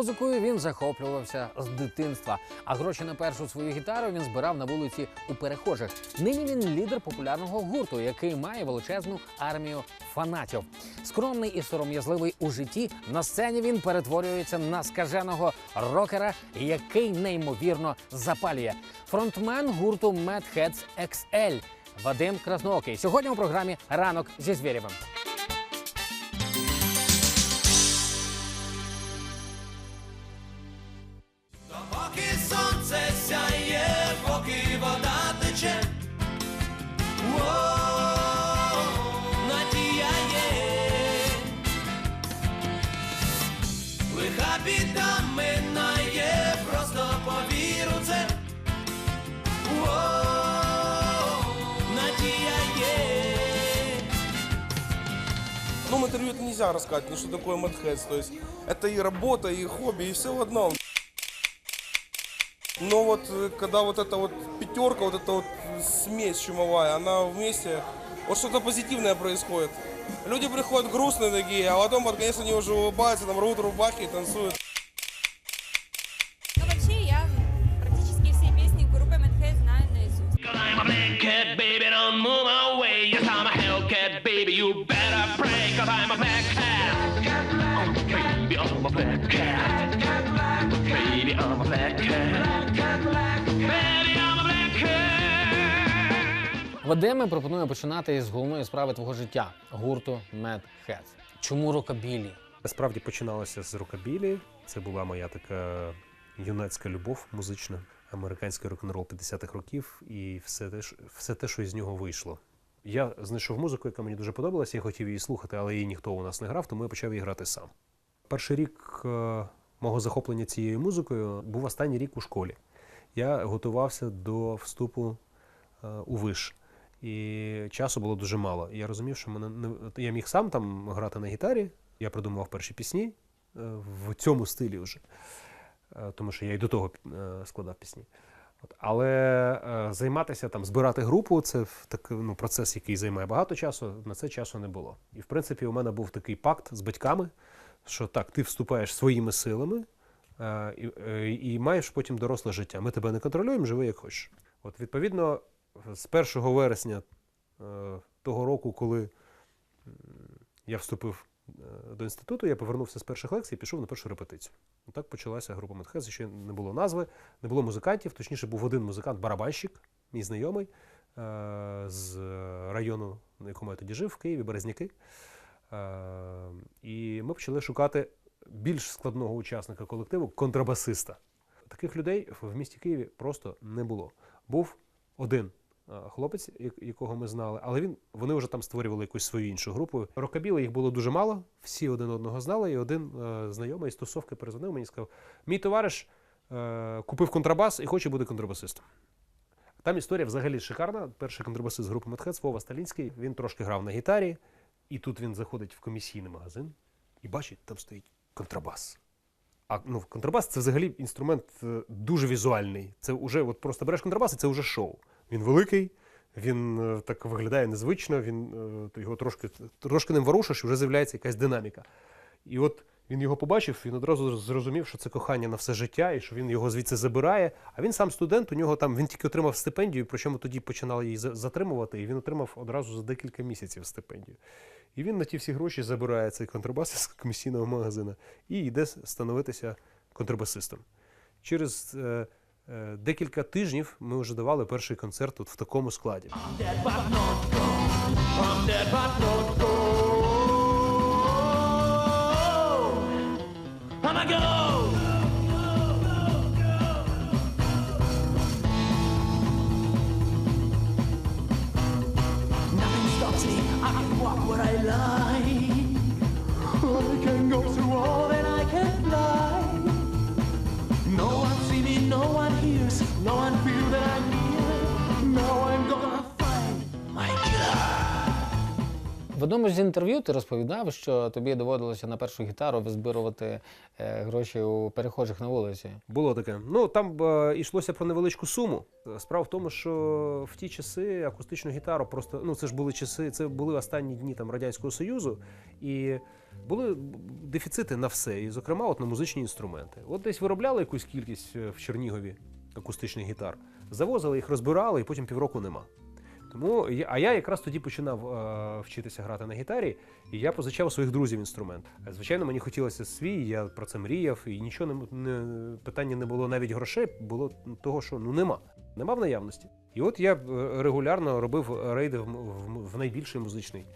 Музикою він захоплювався з дитинства, а гроші на першу свою гітару він збирав на вулиці у перехожих. Нині він лідер популярного гурту, який має величезну армію фанатів. Скромний і сором'язливий у житті на сцені він перетворюється на скаженого рокера, який неймовірно запалює. Фронтмен гурту Mad Heads XL Вадим Красноокий. Сьогодні у програмі Ранок зі Звєрєвим. Сонце сяє, поки вода тече. Надія є. Лиха біда минає, просто повір у це. Ну, в интервью это нельзя рассказать, ну что такое Mad то есть это и работа, и хобби, и все в одном. Но вот э, когда вот эта вот пятерка, вот эта вот смесь чумовая, она вместе, вот что-то позитивное происходит. Люди приходят грустные такие, а потом под конец они уже улыбаются, там рвут рубахи и танцуют. Ну, вообще, я практически все песни группы Мэнхэ знаю наизусть. I'm a black cat. Baby, I'm a black cat. Baby, I'm a black cat. Вадиме пропонує починати із головної справи твого життя гурту Mad Heads. Чому рокабілі? Насправді починалося з рокабілі. Це була моя така юнацька любов музична, американський рок-н-рол 50-х років, і все те, що- все те, що із нього вийшло. Я знайшов музику, яка мені дуже подобалася, я хотів її слухати, але її ніхто у нас не грав, тому я почав її грати сам. Перший рік е, мого захоплення цією музикою був останній рік у школі. Я готувався до вступу е, у виш. І часу було дуже мало. Я розумів, що мене не я міг сам там грати на гітарі. Я придумував перші пісні е, в цьому стилі вже, тому що я і до того складав пісні. Але займатися там, збирати групу це так, ну, процес, який займає багато часу. На це часу не було. І в принципі, у мене був такий пакт з батьками, що так, ти вступаєш своїми силами е, і, е, і маєш потім доросле життя. Ми тебе не контролюємо, живи як хочеш. От відповідно, з 1 вересня е, того року, коли я вступив до інституту, я повернувся з перших лекцій і пішов на першу репетицію. Так почалася група Медхез. Ще не було назви, не було музикантів. Точніше, був один музикант, барабанщик, мій знайомий з району, на якому я тоді жив, в Києві, Березняки. Е, І ми почали шукати більш складного учасника колективу контрабасиста. Таких людей в місті Києві просто не було. Був один е, хлопець, якого ми знали, але він вони вже там створювали якусь свою іншу групу. Рокабіли їх було дуже мало, всі один одного знали. І один е, знайомий з тусовки перезвонив мені і сказав: Мій товариш купив контрабас і хоче бути контрабасистом. Там історія взагалі шикарна. Перший контрабасист групи Медхец Вова Сталінський. Він трошки грав на гітарі, і тут він заходить в комісійний магазин і бачить, там стоїть контрабас. А ну, контрабас це взагалі інструмент е, дуже візуальний. Це вже от просто береш контрабас, і це вже шоу. Він великий, він е, так виглядає незвично, він е, його трошки, трошки ним ворушиш, і вже з'являється якась динаміка. І от він його побачив, він одразу зрозумів, що це кохання на все життя, і що він його звідси забирає. А він сам студент, у нього там він тільки отримав стипендію, причому тоді починали її затримувати, і він отримав одразу за декілька місяців стипендію. І він на ті всі гроші забирає цей контрабас з комісійного магазина і йде становитися контрабасистом. Через е, е, декілька тижнів ми вже давали перший концерт тут в такому складі. Go. В одному з інтерв'ю ти розповідав, що тобі доводилося на першу гітару визбирувати е, гроші у перехожих на вулиці. Було таке. Ну там е, йшлося про невеличку суму. Справа в тому, що в ті часи акустичну гітару просто ну це ж були часи, це були останні дні там радянського союзу, і були дефіцити на все, і, зокрема, от на музичні інструменти. От десь виробляли якусь кількість е, в Чернігові акустичних гітар, завозили їх, розбирали, і потім півроку нема. Тому а я якраз тоді починав е, вчитися грати на гітарі, і я позичав своїх друзів інструмент. Звичайно, мені хотілося свій, я про це мріяв, і нічого не, не питання не було навіть грошей, було того, що ну нема. Нема в наявності. І от я е, регулярно робив рейди в, в, в найбільший музичний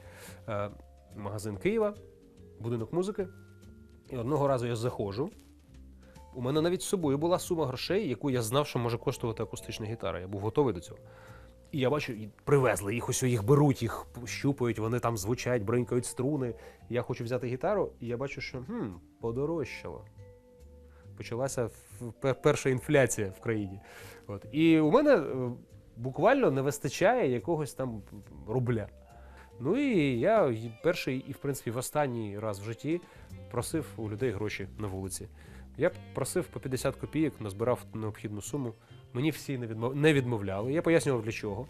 е, магазин Києва, будинок музики. І одного разу я заходжу. У мене навіть з собою була сума грошей, яку я знав, що може коштувати акустична гітара. Я був готовий до цього. І я бачу, привезли їх, ось їх беруть, їх щупають, вони там звучать, бринькають струни. Я хочу взяти гітару, і я бачу, що хм, подорожчало. Почалася перша інфляція в країні. От. І у мене е, буквально не вистачає якогось там рубля. Ну і я перший і, в принципі, в останній раз в житті просив у людей гроші на вулиці. Я просив по 50 копійок, назбирав необхідну суму. Мені всі не, відмов... не відмовляли. Я пояснював для чого.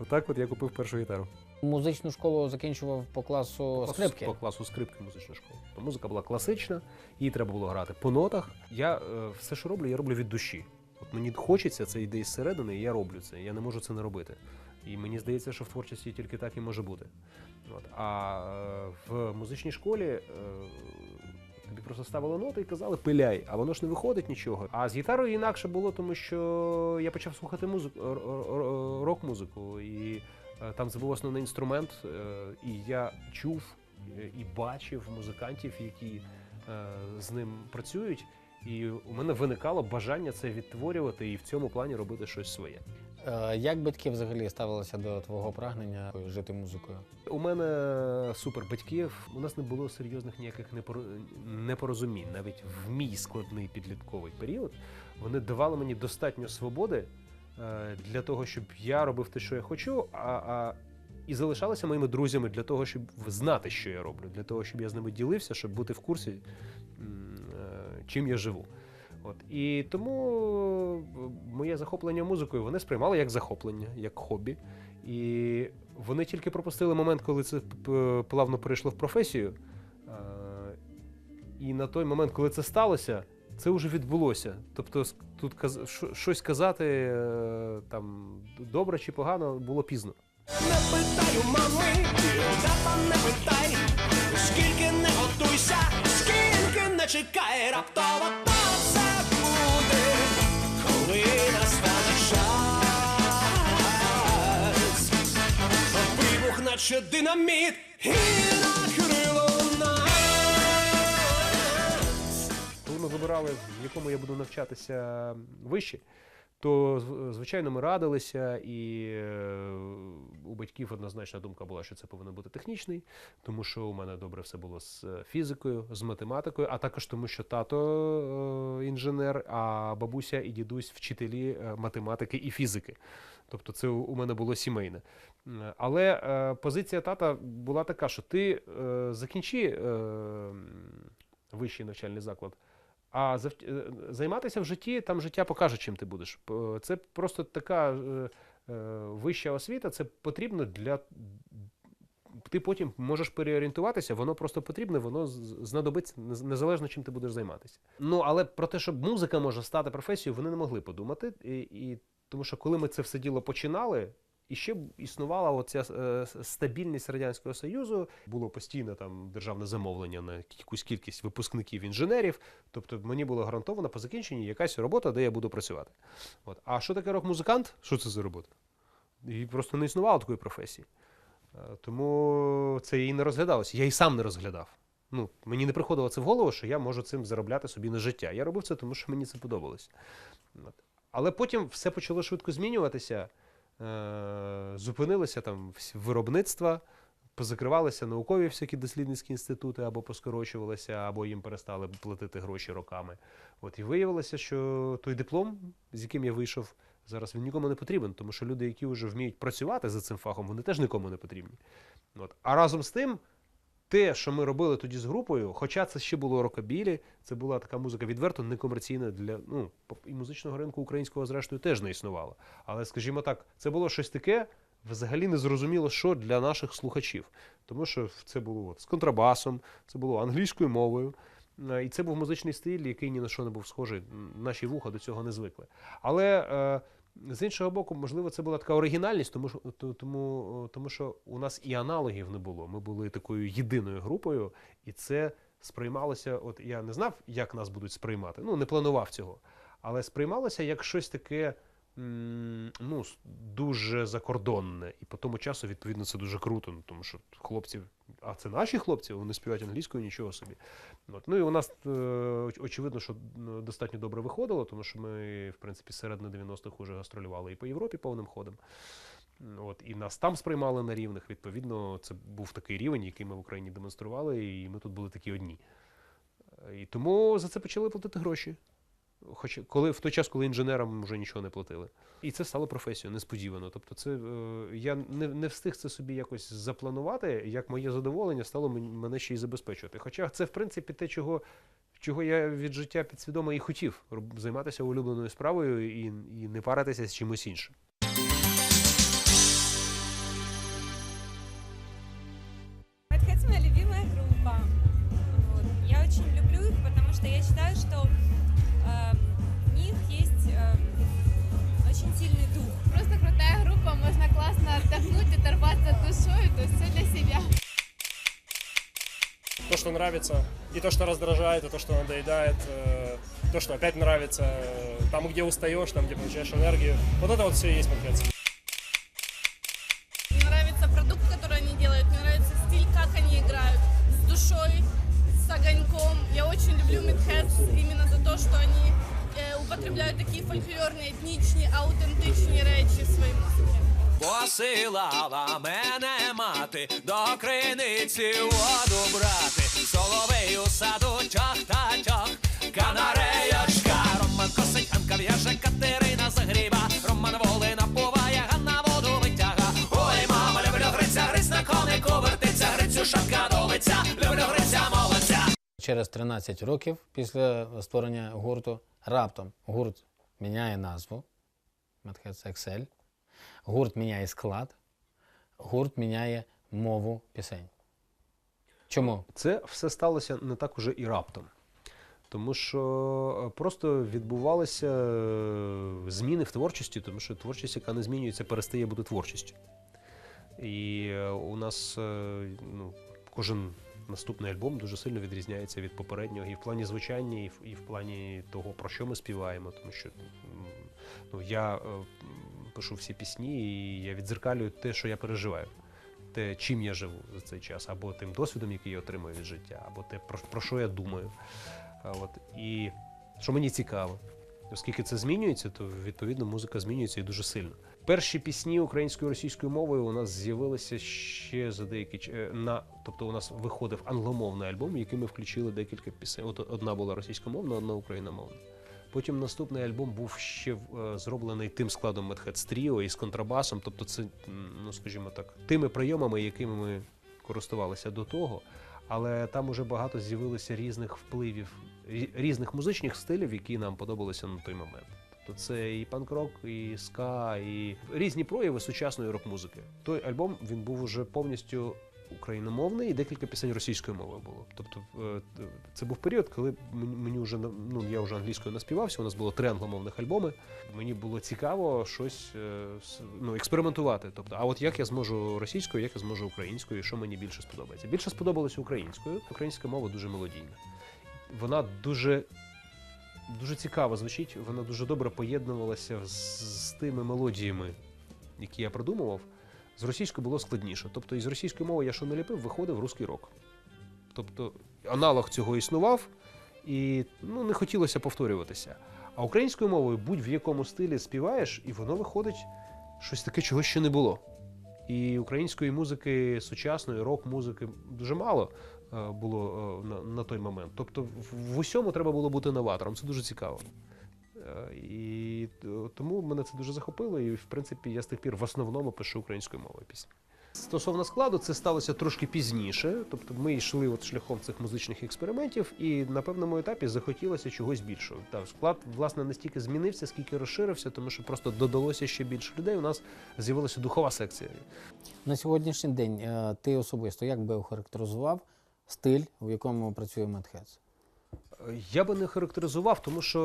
Отак от я купив першу гітару. Музичну школу закінчував по класу скрипки. По класу скрипки музична школа. То музика була класична, її треба було грати по нотах. Я е, все, що роблю, я роблю від душі. От мені хочеться, це йде із середини, і я роблю це. Я не можу це не робити. І мені здається, що в творчості тільки так і може бути. От. А е, в музичній школі е, тобі просто ставили ноти і казали пиляй, а воно ж не виходить нічого. А з гітарою інакше було, тому що я почав слухати музику, рок-музику, і е, там це був основний інструмент, е, і я чув і бачив музикантів, які е, з ним працюють. І у мене виникало бажання це відтворювати і в цьому плані робити щось своє. Е, Як батьки взагалі ставилися до твого прагнення жити музикою? У мене супер батьків. У нас не було серйозних ніяких непоро- непорозумінь, навіть в мій складний підлітковий період. Вони давали мені достатньо свободи е, для того, щоб я робив те, що я хочу, а, а і залишалися моїми друзями для того, щоб знати, що я роблю, для того, щоб я з ними ділився, щоб бути в курсі, чим я живу. От і тому е, моє захоплення музикою вони сприймали як захоплення, як хобі. І вони тільки пропустили момент, коли це плавно перейшло в професію. Е, І на той момент, коли це сталося, це вже відбулося. Тобто, тут щось казати е, там добре чи погано було пізно. Не питаю мами, не питай, скільки не готуйся, чекай, раптово то все буде, коли настане час. Вибух, наче динаміт, і накрило нас. Коли ми вибирали, в якому я буду навчатися вище, то звичайно ми радилися, і е, батьків однозначна думка була, що це повинен бути технічний, тому що у мене добре все було з е, фізикою, з математикою, а також тому, що тато е, інженер, а бабуся і дідусь вчителі е, математики і фізики. Тобто це у мене було сімейне. Але позиція тата була така, що ти закінчи вищий навчальний заклад. А займатися в житті, там життя покаже, чим ти будеш. Це просто така вища освіта, це потрібно для. Ти потім можеш переорієнтуватися, воно просто потрібне, воно знадобиться незалежно чим ти будеш займатися. Ну але про те, що музика може стати професією, вони не могли подумати. І, і тому що коли ми це все діло починали, і ще існувала оця е, стабільність радянського союзу. Було постійне там державне замовлення на якусь кількість випускників інженерів. Тобто мені було гарантовано по закінченні якась робота, де я буду працювати. От. А що таке рок-музикант? Що це за робота? І просто не існувало такої професії. Е, Тому це і не розглядалося. Я і сам не розглядав. Ну, мені не приходило це в голову, що я можу цим заробляти собі на життя. Я робив це, тому що мені це подобалось. Але потім все почало швидко змінюватися. Е, зупинилися там виробництва, позакривалися наукові всякі дослідницькі інститути або поскорочувалися, або їм перестали платити гроші роками. От і виявилося, що той диплом, з яким я вийшов, зараз він нікому не потрібен, тому що люди, які вже вміють працювати за цим фахом, вони теж нікому не потрібні. От. А разом з тим, те, що ми робили тоді з групою, хоча це ще було рокабілі, це була така музика відверто некомерційна для ну, і музичного ринку українського, зрештою, теж не існувало. Але, скажімо так, це було щось таке, взагалі не зрозуміло, що для наших слухачів. Тому що це було от, з контрабасом, це було англійською мовою. Е, І це був музичний стиль, який ні на що не був схожий. Наші вуха до цього не звикли. Але е, з іншого боку, можливо, це була така оригінальність, тому що, тому, тому що у нас і аналогів не було. Ми були такою єдиною групою, і це сприймалося. От я не знав, як нас будуть сприймати. Ну, не планував цього. Але сприймалося як щось таке. Ну, дуже закордонне, і по тому часу, відповідно, це дуже круто, ну, тому що хлопці, а це наші хлопці, вони співають англійською, нічого собі. От. Ну і у нас е, очевидно, що достатньо добре виходило, тому що ми, в принципі, середини 90-х уже гастролювали і по Європі повним ходом. От, і нас там сприймали на рівних. Відповідно, це був такий рівень, який ми в Україні демонстрували, і ми тут були такі одні. Е, І тому за це почали платити гроші. Хоч коли в той час, коли інженерам вже нічого не платили. І це стало професією несподівано. Тобто, це е, я не, не встиг це собі якось запланувати, як моє задоволення стало мене ще й забезпечувати. Хоча це, в принципі, те, чого, чого я від життя підсвідомо і хотів займатися улюбленою справою і, і не паритися з чимось іншим. нравится, и то, что раздражает, и то, что надоедает, э, то, что опять нравится, э, там, где устаешь, там, где получаешь энергию. Вот это вот все и есть Madheads. Мне нравится продукт, который они делают, мне нравится стиль, как они играют, с душой, с огоньком. Я очень люблю Midheads именно за то, что они э, употребляют такие фольклорные, етнічні, аутентичні речі в своїй музиці. Посилала мене мати до криниці воду брати. Соловей у саду тьох та тьох, канареєчка. Роман косить, Ганка в'яже, Катерина загріба. Роман волина поває, Ганна воду витяга. Ой, мама, люблю гриця, гриць на конику вертиться, грицю шапка долиця, люблю гриця молодця. Через 13 років після створення гурту раптом гурт міняє назву Madheads Excel, гурт міняє склад, гурт міняє мову пісень. Чому? Це все сталося не так уже і раптом. Тому що е, просто відбувалися е, зміни в творчості, тому що творчість, яка не змінюється, перестає бути творчістю. І е, у нас ну, кожен наступний альбом дуже сильно відрізняється від попереднього і в плані звучання, і в, і в плані того, про що ми співаємо. Тому що ну, я пишу всі пісні, і я відзеркалюю те, що я переживаю те, чим я живу за цей час, або тим досвідом, який я отримую від життя, або те, про, про що я думаю. От, і що мені цікаво. Оскільки це змінюється, то відповідно музика змінюється і дуже сильно. Перші пісні українською і російською мовою у нас з'явилися ще за деякий ч- е, на, тобто у нас виходив англомовний альбом, який ми включили декілька пісень. От одна була російськомовна, одна україномовна. Потім наступний альбом був ще е, зроблений тим складом Madheads Trio із контрабасом. Тобто, це, ну скажімо так, тими прийомами, якими ми користувалися до того. Але там уже багато з'явилося різних впливів, різних музичних стилів, які нам подобалися на той момент. Тобто це і панк-рок, і ска, і різні прояви сучасної рок-музики. Той альбом він був уже повністю україномовний, і декілька пісень російською мовою було. Тобто е, це був період, коли мені вже ну я вже англійською наспівався. У нас було три англомовних альбоми. Мені було цікаво щось е, ну, експериментувати. Тобто, а от як я зможу російською, як я зможу українською, і що мені більше сподобається? Більше сподобалося українською. Українська мова дуже мелодійна. Вона дуже. Дуже цікаво звучить, вона дуже добре поєднувалася з, з тими мелодіями, які я придумував. З російською було складніше. Тобто із російської мови я що не ліпив, виходив русський рок. Тобто аналог цього існував, і ну, не хотілося повторюватися. А українською мовою будь-в якому стилі співаєш, і воно виходить щось таке, чого ще не було. І української музики сучасної, рок-музики дуже мало е, було е, на, на той момент. Тобто, в, в усьому треба було бути новатором. Це дуже цікаво. Е, І е, тому мене це дуже захопило, і в принципі я з тих пір в основному пишу українською мовою пісні. Стосовно складу, це сталося трошки пізніше. Тобто ми йшли от шляхом цих музичних експериментів, і на певному етапі захотілося чогось більшого. Та склад власне не стільки змінився, скільки розширився, тому що просто додалося ще більше людей. У нас з'явилася духова секція. На сьогоднішній день е, ти особисто як би охарактеризував стиль, в якому працює Медхедс? Я би не характеризував, тому що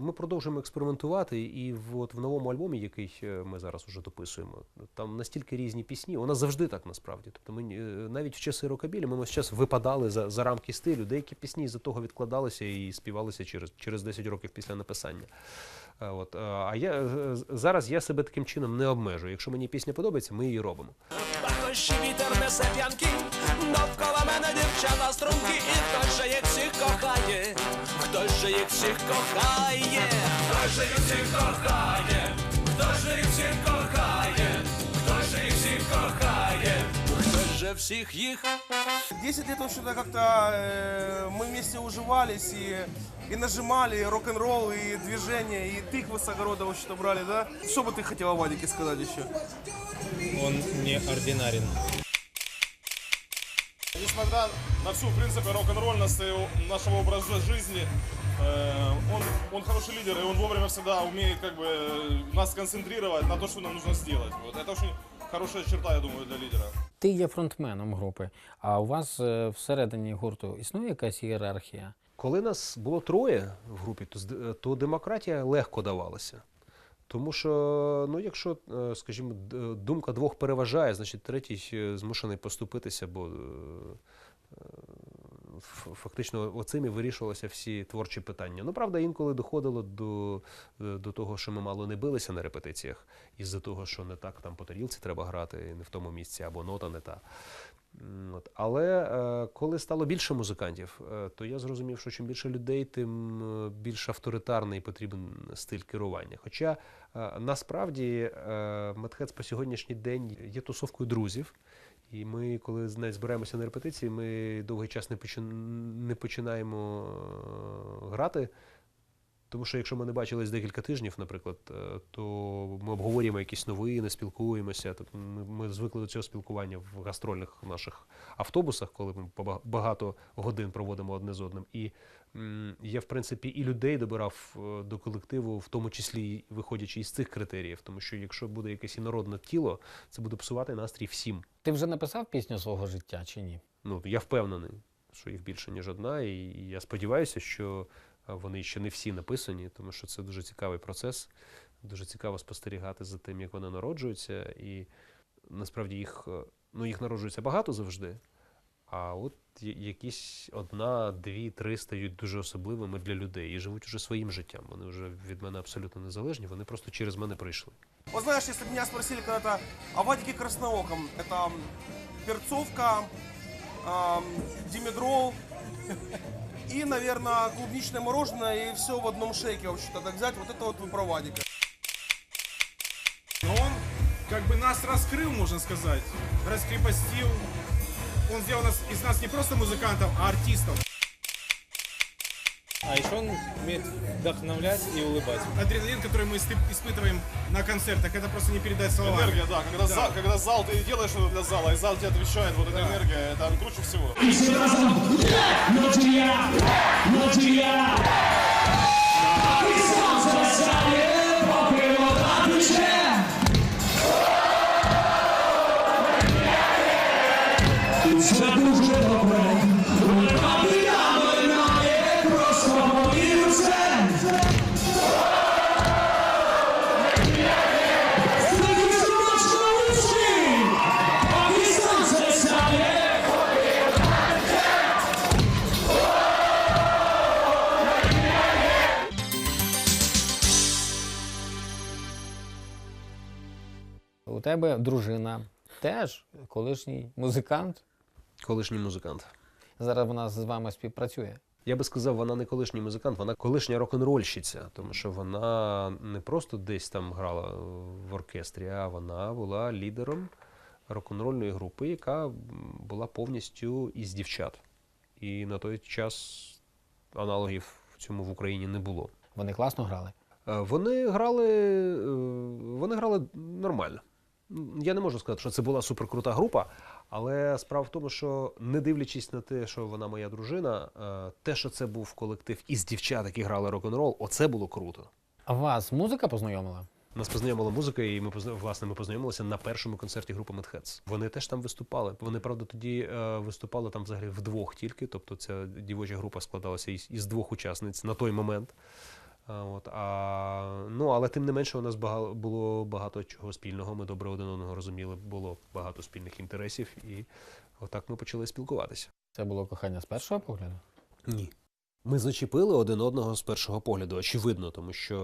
е, ми продовжуємо експериментувати, і в, от в новому альбомі, який е, ми зараз уже дописуємо, там настільки різні пісні. У нас завжди так насправді. Тобто ми е, навіть в часи рокабілі ми весь час випадали за, за рамки стилю. Деякі пісні з-за того відкладалися і співалися через, через 10 років після написання. Е, От, а я зараз я себе таким чином не обмежую. Якщо мені пісня подобається, ми її робимо. Вітер несе п'янки, довкола мене дівчата струнки, і кохає, хтось же їх всіх кохає, хтось же їх всіх кохає, хтось же їх всіх кохає, хтось же їх всіх кохає, хтось же всіх їх 10 лет, в общем-то, как-то э, мы вместе уживались и, и нажимали, и рок-н-ролл, и движение, и тыквы с огорода, в общем-то, брали, да? Что бы ты хотела, Вадике, сказать еще? Он неординарен. Несмотря на всю, в принципе, рок-н-ролльность и нашего образа жизни, э, он, он хороший лидер, и он вовремя всегда умеет как бы э, нас концентрировать на то, что нам нужно сделать. Вот. Это очень хорошая черта, я думаю, для лидера. Ти є фронтменом групи, а у вас е, всередині гурту існує якась ієрархія? Коли нас було троє в групі, то, зд- то демократія легко давалася. Тому що, ну, якщо, е, скажімо, думка двох переважає, значить третій е, змушений поступитися, бо е, е, фактично оцими вирішувалися всі творчі питання. Ну, правда, інколи доходило до, е, до того, що ми мало не билися на репетиціях, із-за того, що не так там по тарілці треба грати, не в тому місці, або нота не та. От. Але е, коли стало більше музикантів, е, то я зрозумів, що чим більше людей, тим е, більш авторитарний потрібен стиль керування. Хоча насправді Медхец по сьогоднішній день є тусовкою друзів. І ми, коли з- навіть збираємося на репетиції, ми довгий час не, почин... не починаємо грати. Тому що якщо ми не бачились декілька тижнів, наприклад, е, то ми обговорюємо якісь новини, спілкуємося. Тобто ми, звикли до цього спілкування в гастрольних наших автобусах, коли ми багато годин проводимо одне з одним. І я, в принципі, і людей добирав е, до колективу, в тому числі виходячи із цих критеріїв. Тому що якщо буде якесь інородне тіло, це буде псувати настрій всім. Ти вже написав пісню свого життя чи ні? Ну, я впевнений, що їх більше, ніж одна, і я сподіваюся, що вони ще не всі написані, тому що це дуже цікавий процес. Дуже цікаво спостерігати за тим, як вони народжуються. І насправді їх, е, ну, їх народжується багато завжди. А от якісь одна, дві, три стають дуже особливими для людей і живуть уже своїм життям. Вони вже від мене абсолютно незалежні, вони просто через мене прийшли. Вот знаешь, если бы меня спросили когда-то о Вадике Краснооком, это м, перцовка, ам, димедрол и, наверное, клубничное мороженое и все в одном шейке, в общем-то, так взять, вот это вот вы про Вадика. Но он как бы нас раскрыл, можно сказать, раскрепостил. Он сделал нас, из нас не просто музыкантов, а артистов. А еще он умеет вдохновлять и улыбать. Адреналин, который мы испы- испытываем на концертах, это просто не передать словами. Энергия, да. Когда, Да. Зал, когда зал, ты делаешь что-то для зала, и зал тебе отвечает, вот эта энергия, это круче всего. Дуже добре, У тебе дружина теж колишній музикант. Колишній музикант. Зараз вона з вами співпрацює. Я би сказав, вона не колишній музикант, вона колишня рок-н-рольщиця, тому що вона не просто десь там грала в оркестрі, а вона була лідером рок-н-рольної групи, яка була повністю із дівчат. І на той час аналогів в цьому в Україні не було. Вони класно грали. Е, Вони грали, е, вони грали нормально. Я не можу сказати, що це була суперкрута група, але справа в тому, що не дивлячись на те, що вона моя дружина, е, те, що це був колектив із дівчат, які грали рок-н-рол, оце було круто. А вас музика познайомила? Нас познайомила музика, і ми власне ми познайомилися на першому концерті групи Медхедс. Вони теж там виступали. Вони правда тоді е, виступали там взагалі вдвох тільки. Тобто ця дівоча група складалася із, із двох учасниць на той момент. От, а, ну, але тим не менше, у нас бага- було багато чого спільного. Ми добре один одного розуміли, було багато спільних інтересів, і отак ми почали спілкуватися. Це було кохання з першого погляду? Ні. Ми зачепили один одного з першого погляду, очевидно, тому що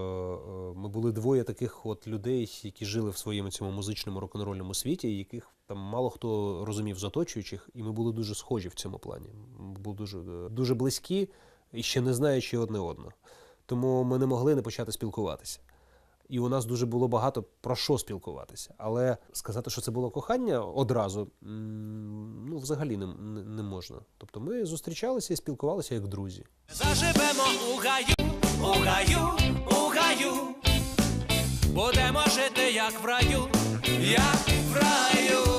е, ми були двоє таких от людей, які жили в своєму цьому музичному рок-н-рольному світі, яких там мало хто розумів з оточуючих, і ми були дуже схожі в цьому плані. Ми були дуже, е, дуже близькі і ще не знаючи одне одного. Тому ми не могли не почати спілкуватися. І у нас дуже було багато про що спілкуватися. Але сказати, що це було кохання одразу, ну, взагалі не, не, можна. Тобто ми зустрічалися і спілкувалися як друзі. Заживемо у гаю, у гаю, у гаю. Будемо жити як в раю, як в раю.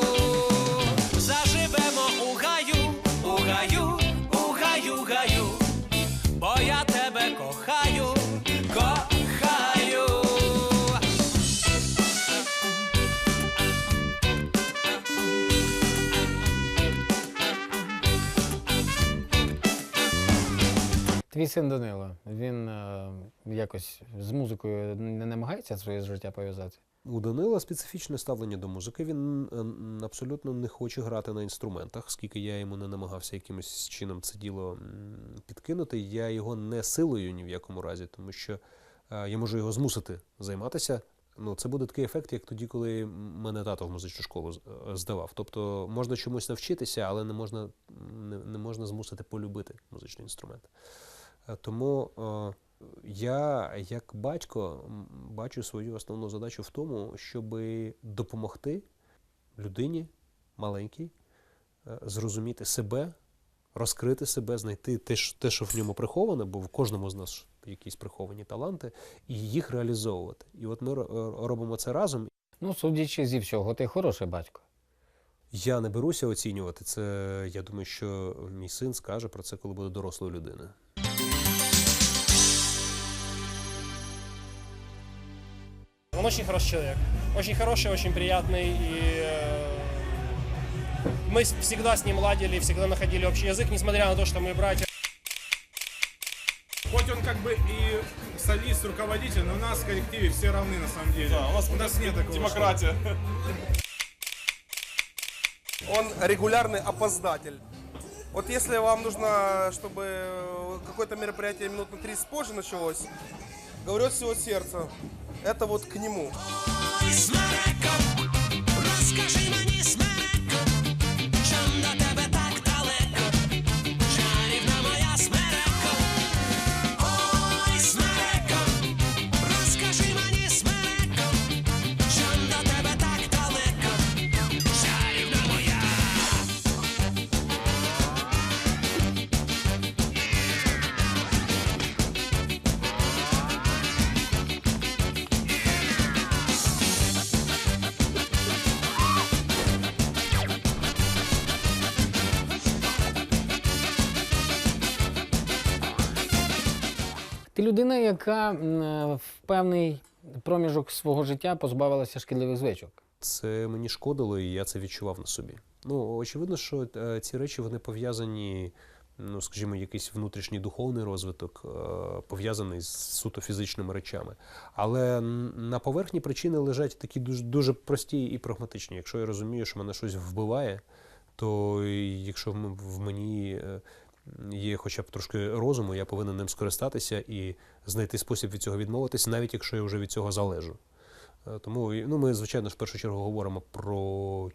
Твій син Данило, він е, якось з музикою не намагається своє життя пов'язати? У Данила специфічне ставлення до музики. Він е, абсолютно не хоче грати на інструментах, скільки я йому не намагався якимось чином це діло підкинути. Я його не силою ні в якому разі, тому що е, я можу його змусити займатися. Ну, це буде такий ефект, як тоді, коли мене тато в музичну школу е, здавав. Тобто можна чомусь навчитися, але не можна, не, не можна змусити полюбити музичний інструмент. Е, Тому е, я, як батько, бачу свою основну задачу в тому, щоб допомогти людині маленькій е, зрозуміти себе, розкрити себе, знайти те, що- те, що в ньому приховане, бо в кожному з нас якісь приховані таланти, і їх реалізовувати. І от ми робимо це разом. Ну, судячи зі всього, ти хороший батько. Я не беруся оцінювати це. Я думаю, що мій син скаже про це, коли буде дорослою людиною. Он очень хороший человек. Очень хороший, очень приятный. И э, мы всегда с ним ладили, всегда находили общий язык, несмотря на то, что мы братья. Хоть он как бы и солист, руководитель, но у нас в коллективе все равны на самом деле. Да, у нас, у нас нет такого. демократия. Он регулярный опоздатель. Вот если вам нужно, чтобы какое-то мероприятие минут на 30 позже началось, говорю от всего сердца, это вот к нему. Смереко, розкажи мені, смереко, Ти людина, яка е, в певний проміжок свого життя позбавилася шкідливих звичок. Це мені шкодило, і я це відчував на собі. Ну, очевидно, що е, ці речі вони пов'язані, ну, скажімо, якийсь внутрішній духовний розвиток, е, пов'язаний з суто фізичними речами. Але на поверхні причини лежать такі дуже, дуже прості і прагматичні. Якщо я розумію, що мене щось вбиває, то якщо в мені є хоча б трошки розуму, я повинен ним скористатися і знайти спосіб від цього відмовитися, навіть якщо я вже від цього залежу. Е, Тому ну, ми, звичайно в першу чергу говоримо про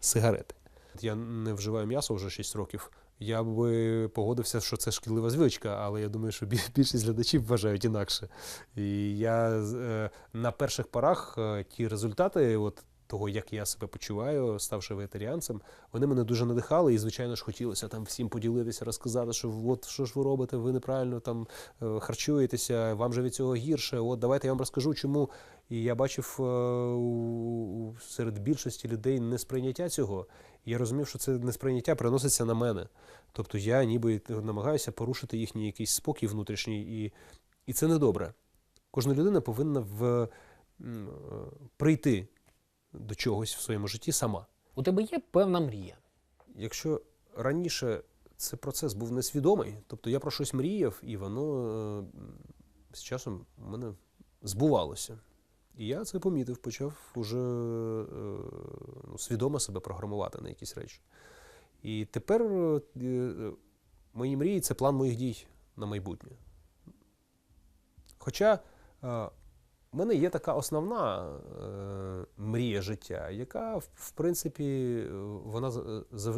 сигарети. Я не вживаю м'ясо вже 6 років. Я би погодився, що це шкідлива звичка, але я думаю, що більшість глядачів вважають інакше. І я е, на перших порах е, ті результати, от того, як я себе почуваю, ставши вегетаріанцем, вони мене дуже надихали, і, звичайно ж, хотілося там всім поділитися, розказати, що от що ж ви робите, ви неправильно там е, харчуєтеся, вам же від цього гірше. От давайте я вам розкажу, чому. І я бачив е, серед більшості людей несприйняття цього. І я розумів, що це несприйняття приноситься на мене. Тобто я ніби намагаюся порушити їхній якийсь спокій внутрішній, і, і це недобре. Кожна людина повинна в, е, прийти до чогось в своєму житті сама. У тебе є певна мрія. Якщо раніше цей процес був несвідомий, тобто я про щось мріяв, і воно е, з часом у мене збувалося. І я це помітив, почав уже е, ну, свідомо себе програмувати на якісь речі. І тепер е, мої мрії це план моїх дій на майбутнє. Хоча е, в мене є така основна е, мрія життя, яка, в, принципі, е, вона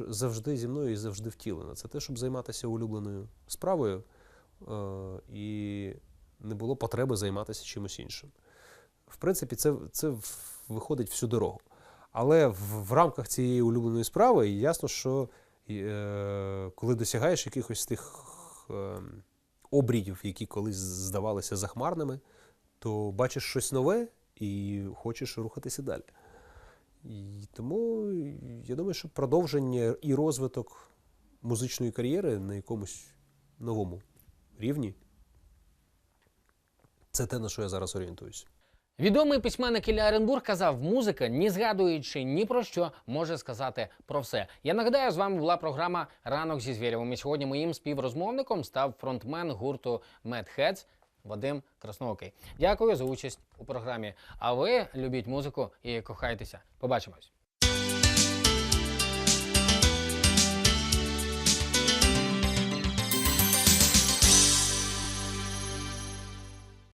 завжди зі мною і завжди втілена. Це те, щоб займатися улюбленою справою е, і не було потреби займатися чимось іншим. В принципі, це, це виходить всю дорогу. Але в, в рамках цієї улюбленої справи ясно, що е, коли досягаєш якихось тих е, обріїв, які колись здавалися захмарними, то бачиш щось нове і хочеш рухатися далі. І тому я думаю, що продовження і розвиток музичної кар'єри на якомусь новому рівні це те, на що я зараз орієнтуюся. Відомий письменник Ілля Оренбург казав, музика, ні згадуючи ні про що, може сказати про все. Я нагадаю, з вами була програма Ранок зі Звєрєвим. Сьогодні моїм співрозмовником став фронтмен гурту Heads Вадим Красноокий. Дякую за участь у програмі. А ви любіть музику і кохайтеся. Побачимось.